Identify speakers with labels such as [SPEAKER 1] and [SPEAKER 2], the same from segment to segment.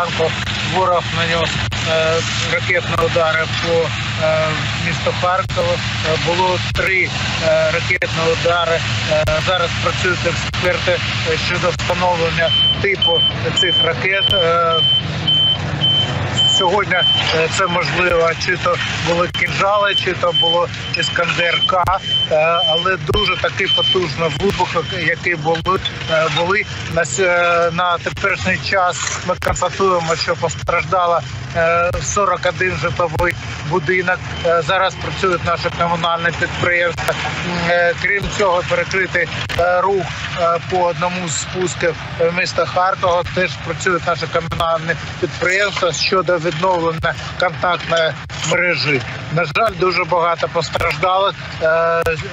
[SPEAKER 1] ранку ворог нанес ракетні удари по е, місту Харкову. Е, Було три е, ракетні удари. Зараз працюють експерти щодо встановлення типу цих ракет. Сьогодні е, це можливо, чи то були кінжали, чи то було іскандер К, е, але дуже такий потужний вибух, який були, е, були на, на теперішній час. Ми констатуємо, що постраждало е, 41 житловий будинок. Зараз працюють наші комунальні підприємства. Крім цього, перекритий е, рух по одному з спусків міста Харкова. Теж працюють наші комунальні підприємства щодо відновлення контактної мережі. На жаль, дуже багато постраждалих. Е,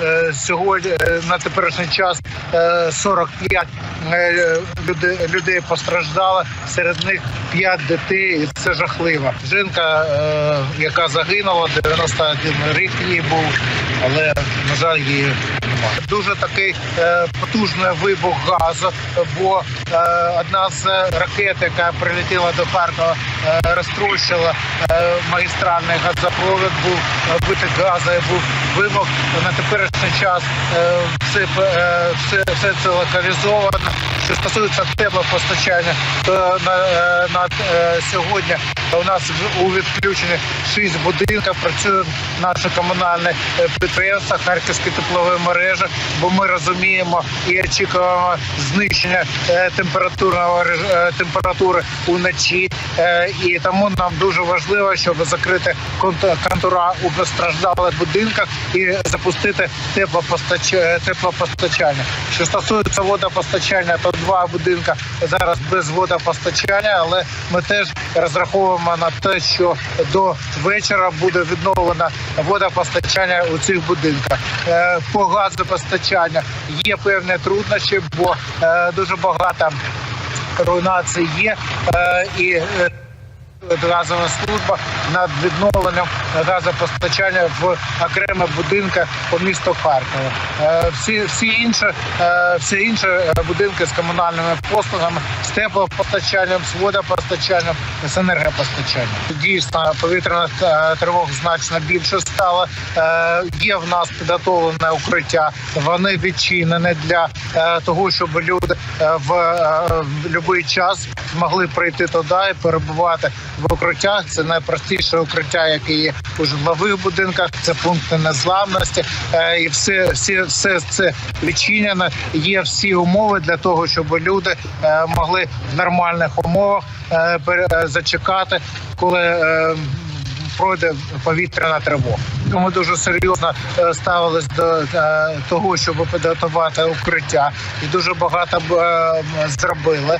[SPEAKER 1] е, Сьогодні е, на теперішній час е, 45 е, люди- людей постраждало. Серед них 5 дітей. І це жахливо. Жінка, яка загинула, 91 рік їй був, але на жаль, її немає. Дуже такий е, потужний вибух газу, бо е, одна з ракет, яка прилетіла до Харкова, е, розтрощила е, магістральний газопровід, був е, витік газу був вибух. На теперішній час е, все, е, все, все це локалізовано. Що стосується теплопостачання, то на, е, на е, сьогодні у нас у відключенні шість будинків працюють наші комунальні е, підприємства, харківські теплові мережі, бо ми розуміємо і очікуємо знищення температурного температури уночі. І тому нам дуже важливо, щоб закрити конт- контура у постраждалих будинках і запустити теплопостач- теплопостачання. Що стосується водопостачання, то два будинка зараз без водопостачання, але ми теж розраховуємо на те, що до вечора буде відновлено водопостачання у цих будинках. Е, По газопостачання є певні труднощі, бо е, дуже багато руйнацій є е, і. Газова служба над відновленням газопостачання в окремих будинках по місту Харкова. Е, Всі, всі інші, е, всі інші е, будинки з комунальними послугами, з теплопостачанням, з водопостачанням, з енергопостачанням. Дійсно, повітряних тривог значно більше стало. Є в нас підготовлене укриття. Вони відчинені для того, щоб люди в будь-який час змогли прийти туди і перебувати в укриттях. Це найпростіше укриття, яке є у житлових будинках. Це пункти незламності. Е, І все, все, все це відчинено. Є всі умови для того, щоб люди е, могли в нормальних умовах е, зачекати, коли. Пройде повітряна тривога. Ми дуже серйозно е, ставились до е, того, щоб підготувати укриття, і дуже багато е, зробили.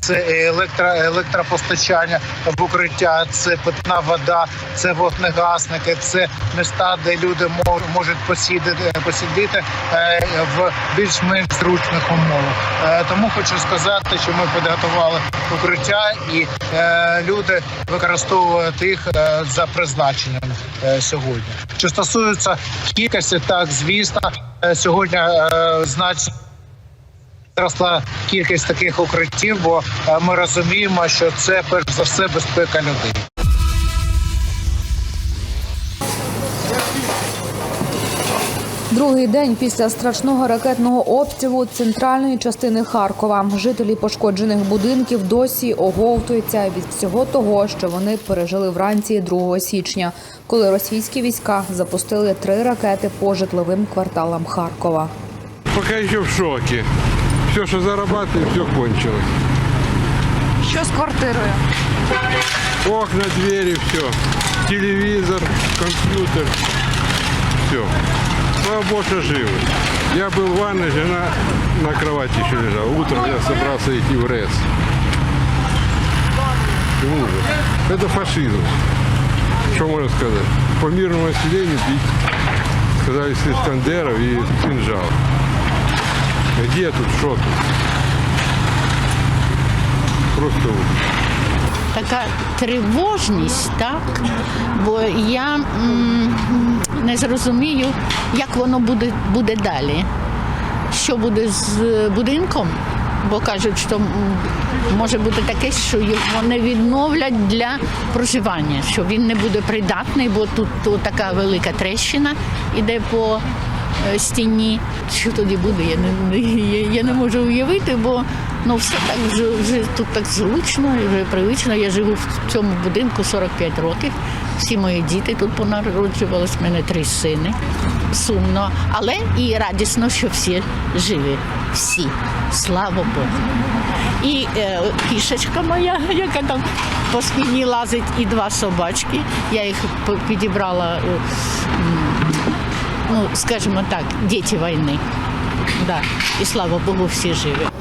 [SPEAKER 1] Це електро, електропостачання в укриття, це питна вода, це вогнегасники, це міста, де люди мож- можуть посідати, посидіти е, в більш-менш зручних умовах. Тому хочу сказати, що ми підготували укриття, і люди використовують їх е, за призначенням е, сьогодні. Що стосується кількості, так звісно, е, сьогодні е, значно зросла кількість таких укриттів, бо ми розуміємо, що це перш за все безпека людей.
[SPEAKER 2] Другий день після страшного ракетного обстрілу центральної частини Харкова. Жителі пошкоджених будинків досі оговтуються від всього того, що вони пережили вранці 2 січня, коли російські війська запустили три ракети по житловим кварталам Харкова.
[SPEAKER 3] Пока еще в шоке. Все, что зарабатываю, все кончилось.
[SPEAKER 4] Що з квартирою?
[SPEAKER 3] Окна, двери, все. Телевизор, компьютер. Все. Слава Богу, живы. Я был в ванной, жена на кровати еще лежала. Утром я собрался идти в РЭС. Ужас. Это фашизм. Что можно сказать? По мирному населению бить. Сказали, с Искандеров и кинжал. Где тут, что тут? Просто ужас.
[SPEAKER 5] Така тривожність, так? Бо я м, не зрозумію, як воно буде, буде далі. Що буде з будинком, бо кажуть, що може бути таке, що його не відновлять для проживання, що він не буде придатний, бо тут, тут така велика трещина іде по е, стіні. Що тоді буде, я не, я, я не можу уявити, бо ну все так вже, тут так зручно вже привично. Я живу в цьому будинку 45 років. Всі мої діти тут понароджувались, в мене три сини. Сумно, але і радісно, що всі живі. Всі. Слава Богу. І е, кішечка моя, яка там по спині лазить, і два собачки. Я їх підібрала, е, ну, скажімо так, діти війни. Да. І слава Богу, всі живі.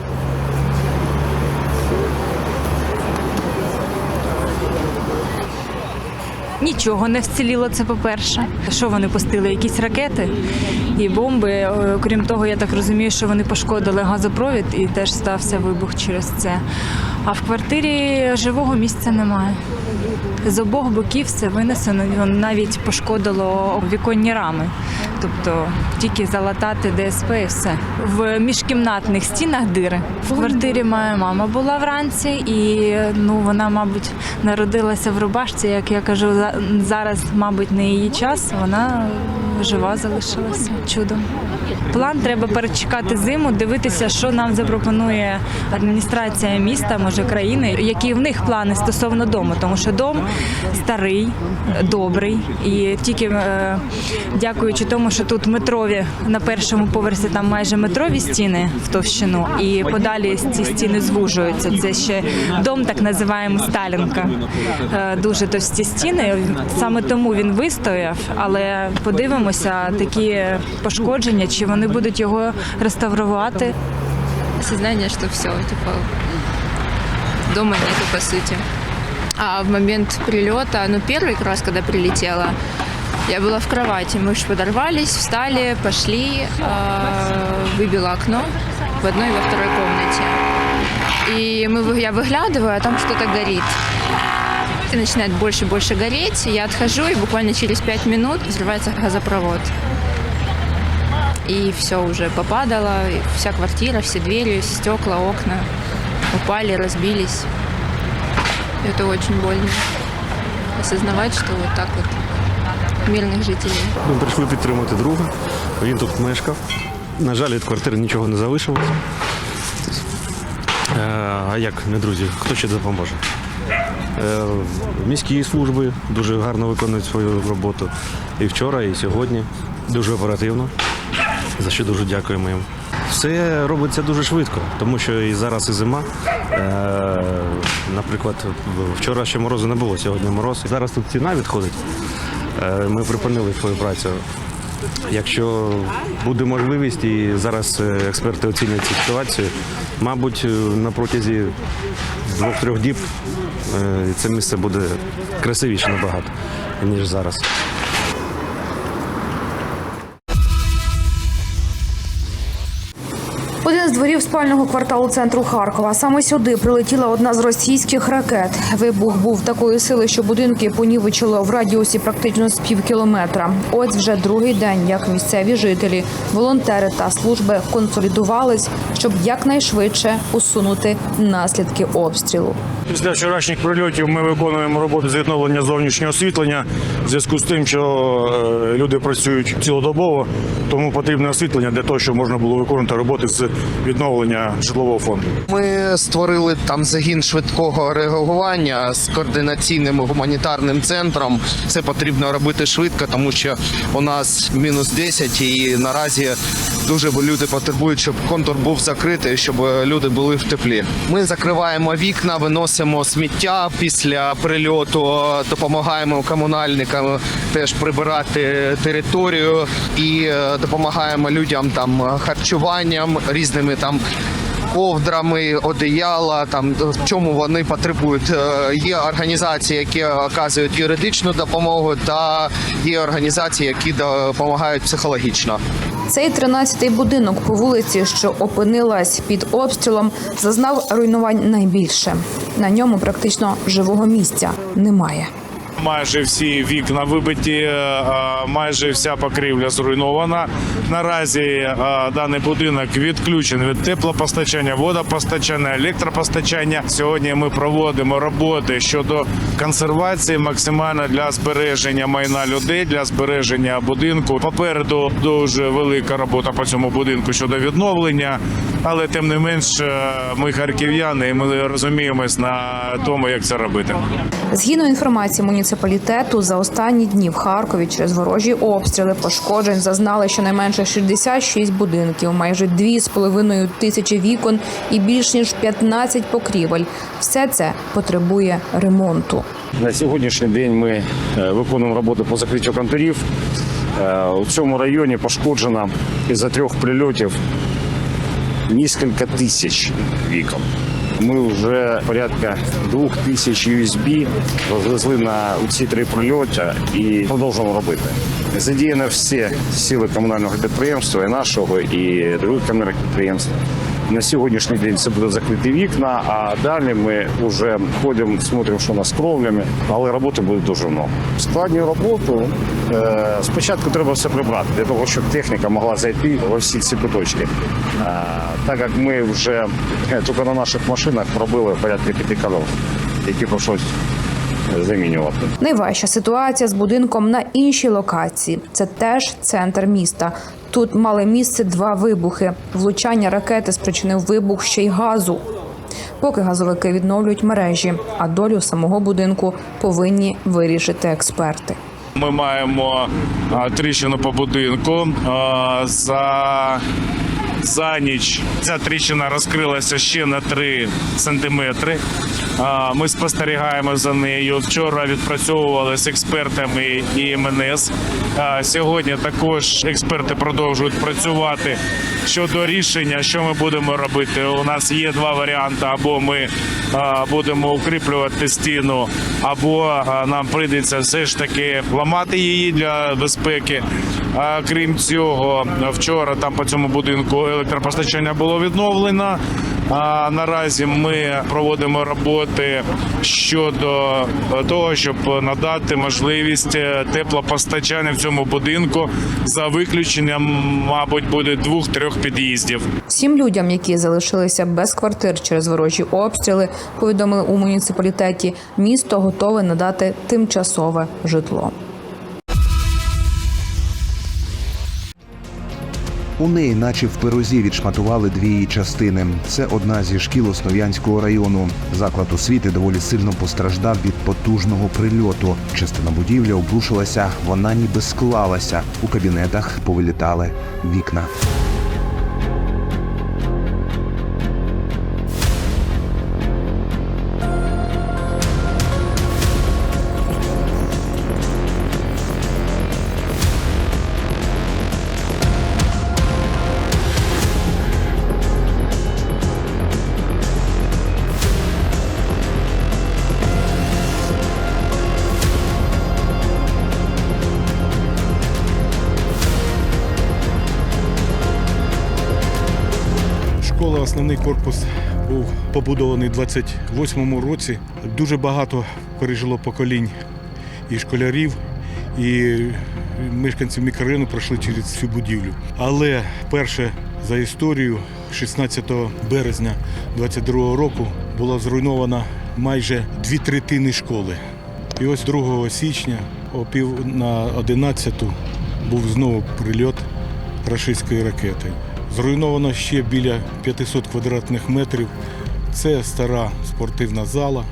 [SPEAKER 6] Нічого не вціліло, це по-перше. Що вони пустили? Якісь ракети і бомби. Е, Крім того, я так розумію, що вони пошкодили газопровід і теж стався вибух через це. А в квартирі живого місця немає. З обох боків все винесено, навіть пошкодило віконні рами. Тобто тільки залатати ДСП і все. В міжкімнатних стінах дири. В квартирі моя мама була вранці, і ну вона, мабуть, народилася в рубашці. Як я кажу, за- зараз, мабуть, не її час. Вона жива залишилася чудом. План треба перечекати зиму, дивитися, що нам запропонує адміністрація міста, може країни, які в них плани стосовно дому, тому що дом старий, добрий, і тільки е, дякуючи тому, що тут метрові на першому поверсі там майже метрові стіни в товщину, і подалі ці стіни звужуються. Це ще дом, так називаємо Сталінка. Е, Дуже товсті стіни. Саме тому він вистояв, але подивимося, такі пошкодження, чи вони будуть його реставрувати.
[SPEAKER 7] осознание, что все, типа, дома нету, по сути. А в момент прилета, ну, первый раз, когда прилетела, я была в кровати. Мы же подорвались, встали, пошли, э, выбила окно в одной и во второй комнате. И мы, вы- я выглядываю, а там что-то горит. И начинает больше и больше гореть. Я отхожу, и буквально через пять минут взрывается газопровод. И все уже попадало, и вся квартира, все двери, стекла, окна упали, разбились. Это очень больно. Осознавать, что вот так вот мирных жителей
[SPEAKER 8] Ми прийшли підтримати друга. Він тут мешкав. На жаль, від квартири нічого не залишилось. Е, А як не друзі? Хто ще допоможе? Е, Міські служби дуже гарно виконують свою роботу. І вчора, і сьогодні. Дуже оперативно. За що дуже дякуємо їм. Все робиться дуже швидко, тому що і зараз і зима. Е, Наприклад, вчора ще морозу не було, сьогодні мороз. Зараз тут ціна відходить. Е, Ми припинили свою працю. Якщо буде можливість, і зараз експерти оцінять цю ситуацію, мабуть, на протязі двох-трьох діб е, це місце буде красивіше набагато, ніж зараз.
[SPEAKER 2] Один з дворів спального кварталу центру Харкова. Саме сюди прилетіла одна з російських ракет. Вибух був такої сили, що будинки понівечило в радіусі практично з пів кілометра. Ось вже другий день, як місцеві жителі, волонтери та служби консолідувались, щоб якнайшвидше усунути наслідки обстрілу.
[SPEAKER 9] Після вчорашніх прильотів ми виконуємо роботу з відновлення зовнішнього освітлення в зв'язку з тим, що е, люди працюють цілодобово, тому потрібне освітлення для того, щоб можна було виконувати роботи з відновлення житлового фонду.
[SPEAKER 10] Ми створили там загін швидкого реагування з координаційним гуманітарним центром. Це потрібно робити швидко, тому що у нас мінус 10 і наразі дуже люди потребують, щоб контур був закритий, щоб люди були в теплі. Ми закриваємо вікна, виносимо сміття після прильоту, допомагаємо комунальникам теж прибирати територію і е, допомагаємо людям там харчуванням, різними там ковдрами, одеяла, там в чому вони потребують. Е, Є організації, які оказують юридичну допомогу, та є організації, які допомагають психологічно.
[SPEAKER 2] Цей 13-й будинок по вулиці, що опинилась під обстрілом, зазнав руйнувань найбільше. На ньому практично живого місця немає.
[SPEAKER 9] Майже всі вікна вибиті, е, майже вся покрівля зруйнована. Наразі е, даний будинок відключений від теплопостачання, водопостачання, електропостачання. Сьогодні ми проводимо роботи щодо консервації максимально для збереження майна людей, для збереження будинку. Попереду дуже велика робота по цьому будинку щодо відновлення, але тим не менш е, ми харків'яни, і ми розуміємось на тому, як це робити.
[SPEAKER 2] Згідно інформації муніципалітету, за останні дні в Харкові через ворожі обстріли пошкоджень зазнали щонайменше 66 будинків, майже 2,5 тисячі вікон і більш ніж 15 покрівель. Все це потребує ремонту.
[SPEAKER 11] На сьогоднішній день ми е, виконуємо роботи по закриттю контурів. Е, У цьому районі пошкоджено із-за трьох прильотів кілька тисяч вікон. Ми вже порядка двох тисяч USB розвезли на ці три прильоти і продовжуємо робити. Задіяно всі сили комунального підприємства і нашого, і других комунальних підприємств. На сьогоднішній день це буде закриті вікна, а далі ми вже ходимо, смотримо, що у нас з кровлями, але роботи буде дуже много. Складні роботу е, спочатку треба все прибрати для того, щоб техніка могла зайти во всі ці куточки. Е, так як ми вже е, тільки на наших машинах пробили порядка п'яти коров, які прийшлось замінювати.
[SPEAKER 2] Найважча ситуація з будинком на іншій локації. Це теж центр міста. Тут мали місце два вибухи. Влучання ракети спричинив вибух ще й газу. Поки газовики відновлюють мережі, а долю самого будинку повинні вирішити експерти.
[SPEAKER 9] Ми маємо тріщину по будинку. За, за ніч ця тріщина розкрилася ще на 3 сантиметри. Ми спостерігаємо за нею. Вчора відпрацьовували з експертами і МНС. Сьогодні також експерти продовжують працювати щодо рішення, що ми будемо робити. У нас є два варіанти: або ми будемо укріплювати стіну, або нам прийдеться все ж таки ламати її для безпеки. А крім цього, вчора там по цьому будинку електропостачання було відновлено. А наразі ми проводимо роботи щодо того, щоб надати можливість е, теплопостачання в цьому будинку за виключенням, мабуть, буде двох-трьох під'їздів.
[SPEAKER 2] Всім людям, які залишилися без квартир через ворожі обстріли, повідомили у муніципалітеті. Місто готове надати тимчасове житло.
[SPEAKER 12] У неї, наче в пирозі, відшматували дві її частини. Це одна зі шкіл Основ'янського району. Заклад освіти доволі сильно постраждав від потужного прильоту. Частина будівлі обрушилася, вона ніби склалася. У кабінетах повилітали вікна.
[SPEAKER 13] Основний корпус був побудований у 28-му році. Дуже багато пережило поколінь і школярів, і мешканців мікрорайону пройшли через цю будівлю. Але перше за історію, 16 березня 22 року, була зруйнована майже дві третини школи. І ось 2 січня о пів на 11 був знову прильот рашистської ракети. Зруйновано ще біля 500 квадратних метрів. Це стара спортивна зала,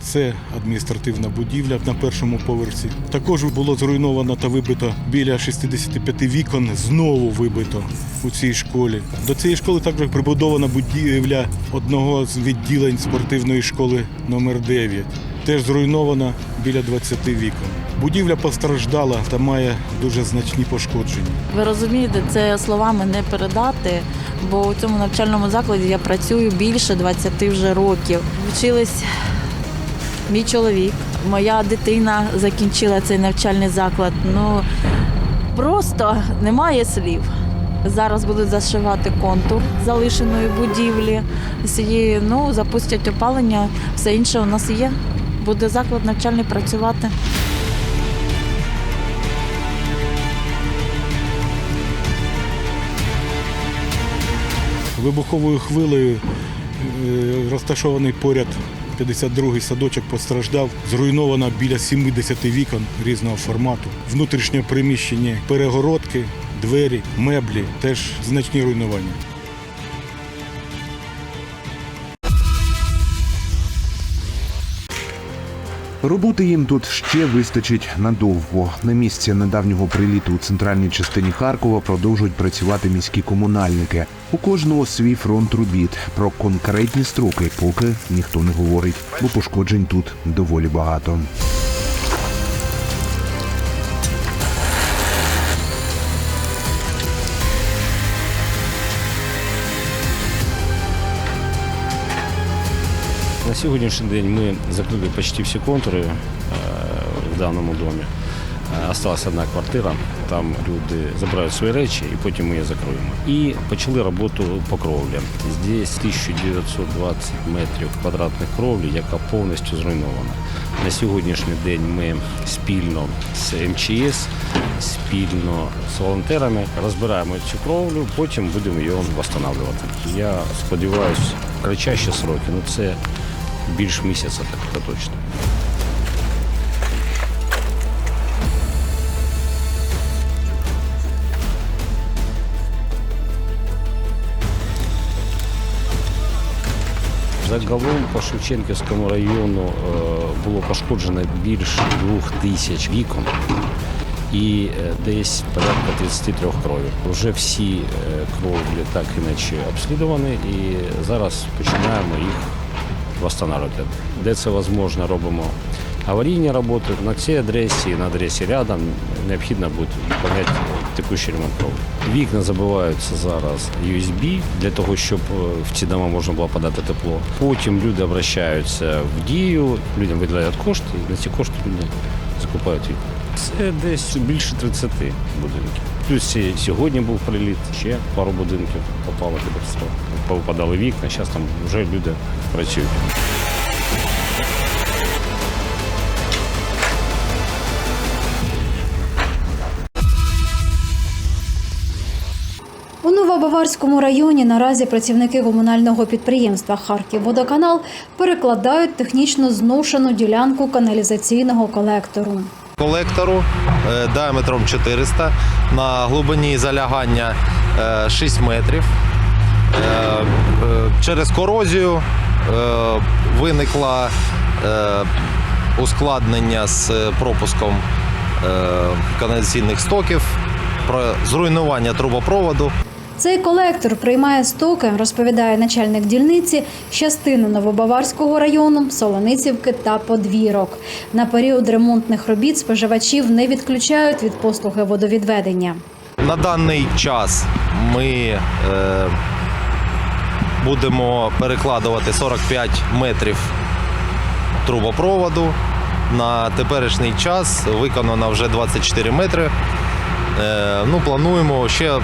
[SPEAKER 13] це адміністративна будівля на першому поверсі. Також було зруйновано та вибито біля 65 вікон, знову вибито у цій школі. До цієї школи також прибудована будівля одного з відділень спортивної школи номер 9 Теж зруйнована біля 20 вікон. Будівля постраждала та має дуже значні пошкодження.
[SPEAKER 14] Ви розумієте, це словами не передати, бо у цьому навчальному закладі я працюю більше 20 вже років. Вчились мій чоловік, моя дитина закінчила цей навчальний заклад. Ну просто немає слів. Зараз будуть зашивати контур залишеної будівлі. Ну, запустять опалення, все інше у нас є буде заклад навчальний працювати.
[SPEAKER 13] Вибуховою хвилею е, розташований поряд 52-й садочок постраждав, зруйновано біля 70 вікон різного формату. Внутрішньо приміщення перегородки, двері, меблі теж значні руйнування.
[SPEAKER 12] Роботи їм тут ще вистачить надовго. На місці недавнього приліту у центральній частині Харкова продовжують працювати міські комунальники. У кожного свій фронт робіт. Про конкретні строки поки ніхто не говорить, бо пошкоджень тут доволі багато.
[SPEAKER 11] На сьогоднішній день ми закрили почти всі контури е, в даному домі. Е, Осталась одна квартира, там люди забирають свої речі і потім ми її закриємо. І почали роботу по кровлі. Здесь 1920 метрів квадратних кровлі, яка повністю зруйнована. На сьогоднішній день ми спільно з МЧС, спільно з волонтерами розбираємо цю кровлю, потім будемо її встановлювати. Я сподіваюся, кратчайші сроки, ну це більш місяця, так то точно. Загалом по Шевченківському району е, було пошкоджено більше двох тисяч вікон і е, десь порядка 33 кровів. Вже всі е, кровлі так іначе обслідувані і зараз починаємо їх встановлювати. Де це можливо, робимо аварійні роботи на цій адресі на адресі рядом необхідно буде виконати текущий ремонт кровлі. Вікна забиваються зараз USB для того, щоб е, в ці дома можна було подати тепло. Потім люди обращаються в дію, людям виділяють кошти, і на ці кошти люди закупають вікна. Це десь більше 30 будинків. Плюс і сьогодні був приліт, ще пару будинків попало під обстріл. Повипадали вікна, зараз там вже люди працюють.
[SPEAKER 15] У Новобаварському районі наразі працівники комунального підприємства Харківводоканал перекладають технічно зношену ділянку каналізаційного колектору.
[SPEAKER 16] Колектору е, діаметром 400 на глибині залягання е, 6 метрів. Е, е, Через корозію е, виникло е, ускладнення з пропуском е, каналізаційних стоків, зруйнування трубопроводу.
[SPEAKER 15] Цей колектор приймає стоки, розповідає начальник дільниці, з частини Новобаварського району, Солоницівки та Подвірок. На період ремонтних робіт споживачів не відключають від послуги водовідведення.
[SPEAKER 16] На даний час ми е, будемо перекладувати 45 метрів трубопроводу. На теперішній час виконано вже 24 метри. Е, ну, плануємо ще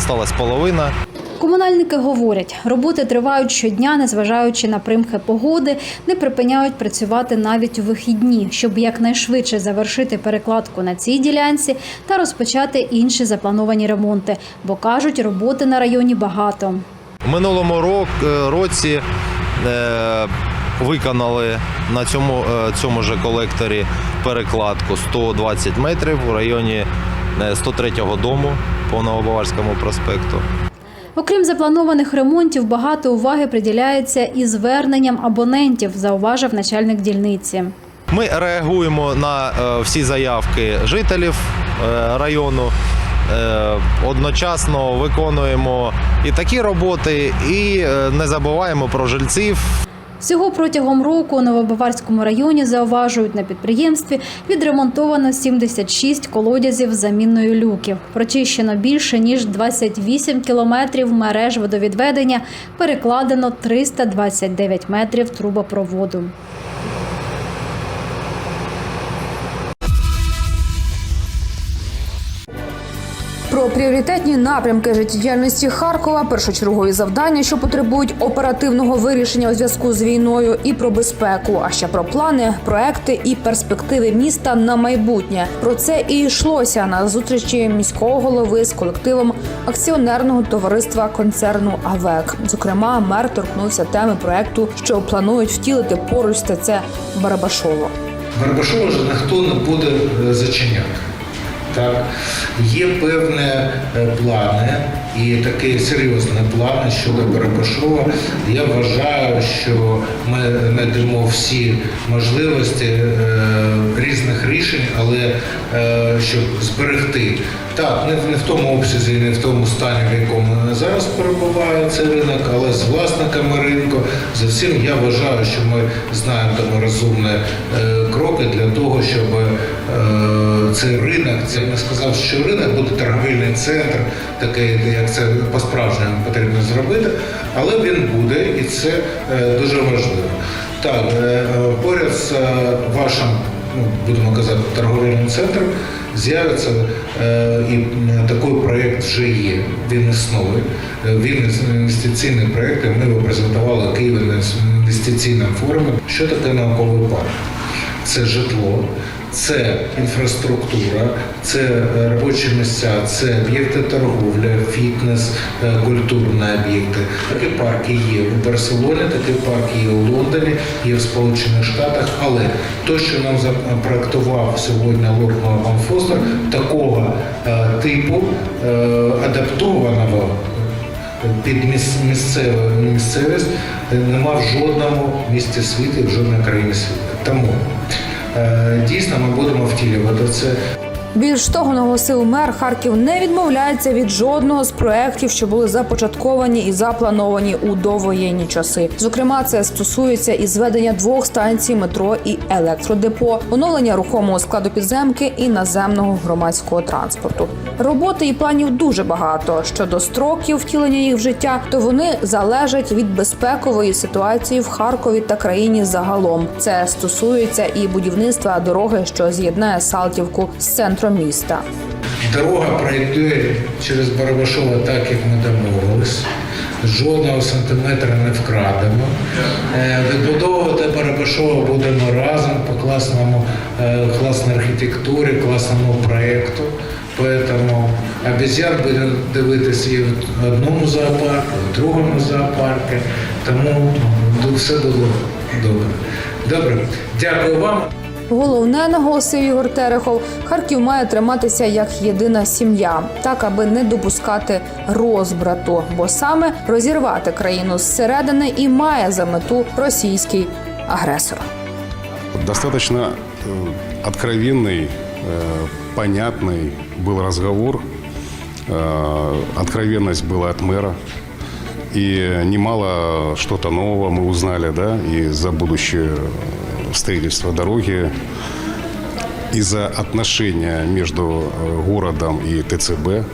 [SPEAKER 16] сталася половина.
[SPEAKER 15] Комунальники говорять, роботи тривають щодня, незважаючи на примхи погоди, не припиняють працювати навіть у вихідні, щоб якнайшвидше завершити перекладку на цій ділянці та розпочати інші заплановані ремонти, бо кажуть, роботи на районі багато.
[SPEAKER 16] В минулому е, році е, виконали на цьому, е, цьому же колекторі перекладку 120 метрів у районі е, 103-го дому по Новобаварському проспекту.
[SPEAKER 15] Окрім запланованих ремонтів, багато уваги приділяється і зверненням абонентів, зауважив начальник дільниці.
[SPEAKER 16] Ми реагуємо на е, всі заявки жителів е, району. Е, Одночасно виконуємо і такі роботи, і не забуваємо про жильців.
[SPEAKER 15] Всього протягом року у Новобаварському районі зауважують на підприємстві відремонтовано 76 колодязів з заміною люків. Прочищено більше ніж 28 кілометрів мереж водовідведення, перекладено 329 метрів трубопроводу.
[SPEAKER 2] Пріоритетні напрямки життєдіяльності Харкова, першочергові завдання, що потребують оперативного вирішення у зв'язку з війною, і про безпеку, а ще про плани, проекти і перспективи міста на майбутнє. Про це і йшлося на зустрічі міського голови з колективом акціонерного товариства концерну АВЕК. Зокрема, мер торкнувся теми проекту, що планують втілити поруч з ТЦ Барабашово.
[SPEAKER 17] Барабашова ж ніхто не буде е, зачиняти. Так, є певні е, плани і такі серйозні плани щодо Барабашова. Я вважаю, що ми знайдемо всі можливості е, різних рішень, але е, щоб зберегти. Так, не, не в тому обсязі, не в тому стані, в якому зараз перебуває цей ринок, але з власниками ринку. За всім я вважаю, що ми знаємо розумні е, кроки для того, щоб е, цей ринок, це не сказав, що ринок буде торговельний центр, такий, як це по-справжньому потрібно зробити, але він буде, і це е, дуже важливо. Так, е, поряд з е, вашим, ну, будемо казати, торговельним центром з'явиться і такий проєкт вже є, він існує. Е, Він інвестиційний проєкт, ми його презентували Києві на інвестиційному форумі. Що таке науковий парк? Це житло, це інфраструктура, це е, робочі місця, це об'єкти торговля, фітнес, е, культурні об'єкти. Такі парки є в Барселоні, такі парки є у Лондоні, є в Сполучених Штатах. Але те, що нам запроектував сьогодні Лорд Норман Фостер, такого е, типу адаптованого під міс- місцеву місцевість нема в жодному місті світу, в жодній країні світу. Тому дійсно ми будемо втілювати це.
[SPEAKER 2] Більш того, наголосив мер, Харків не відмовляється від жодного з проєктів, що були започатковані і заплановані у довоєнні часи. Зокрема, це стосується і зведення двох станцій метро і електродепо, оновлення рухомого складу підземки і наземного громадського транспорту. Роботи і планів дуже багато. Щодо строків втілення їх в життя, то вони залежать від безпекової ситуації в Харкові та країні загалом. Це стосується і будівництва дороги, що з'єднає Салтівку з центром міста.
[SPEAKER 17] Дорога пройде через Барабашова так, як ми домовились. Жодного сантиметра не вкрадемо. Е, Відбудовувати Барабашова будемо разом по класному, е, класній архітектурі, класному проєкту. Поэтому обезьян буде дивитися і в одному зоопарку, в другому зоопарку. Тому все буде добре. Добре, дякую вам.
[SPEAKER 2] Головне, наголосив Ігор Терехов, Харків має триматися як єдина сім'я, так аби не допускати розбрату, бо саме розірвати країну зсередини і має за мету російський агресор.
[SPEAKER 18] Достаточно э, откровенный, э, понятный был разговор. Э, Откровенность была от мэра. И немало что-то нового мы узнали, да, и за будущее строительство дороги, и за отношения между э, городом и ТЦБ.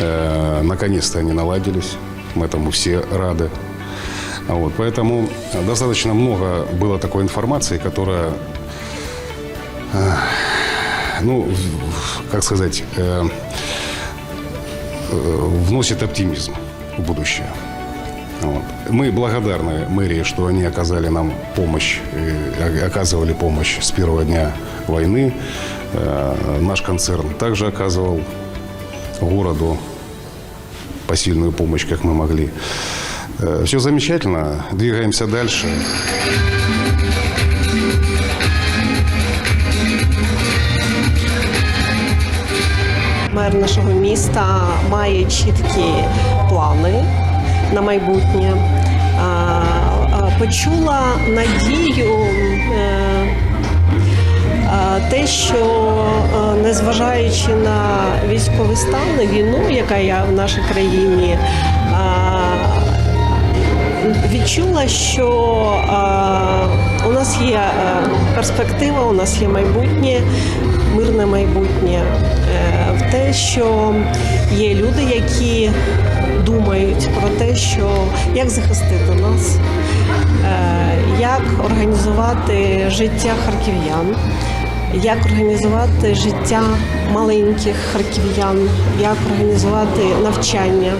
[SPEAKER 18] Э, Наконец-то они наладились. Мы этому все рады. Вот, поэтому достаточно много было такой информации, которая, э, ну, как сказать, э, э, вносит оптимизм в будущее. Вот. Мы благодарны мэрии, что они оказали нам помощь, э, оказывали помощь с первого дня войны. Э, Наш концерн также оказывал городу посильную помощь, как мы могли. Все замечательно, двигаемся дальше.
[SPEAKER 19] Мер нашого міста має чіткі плани На майбутнє. Почула надію е, те, що е, незважаючи на військовий стан, на війну, яка є в нашій країні, відчула, що у нас є е, перспектива, у нас є майбутнє, мирне майбутнє, в те, що є люди, які думають про те, що як захистити нас, е, як організувати життя харків'ян. як організувати життя маленьких харків'ян, як організувати навчання.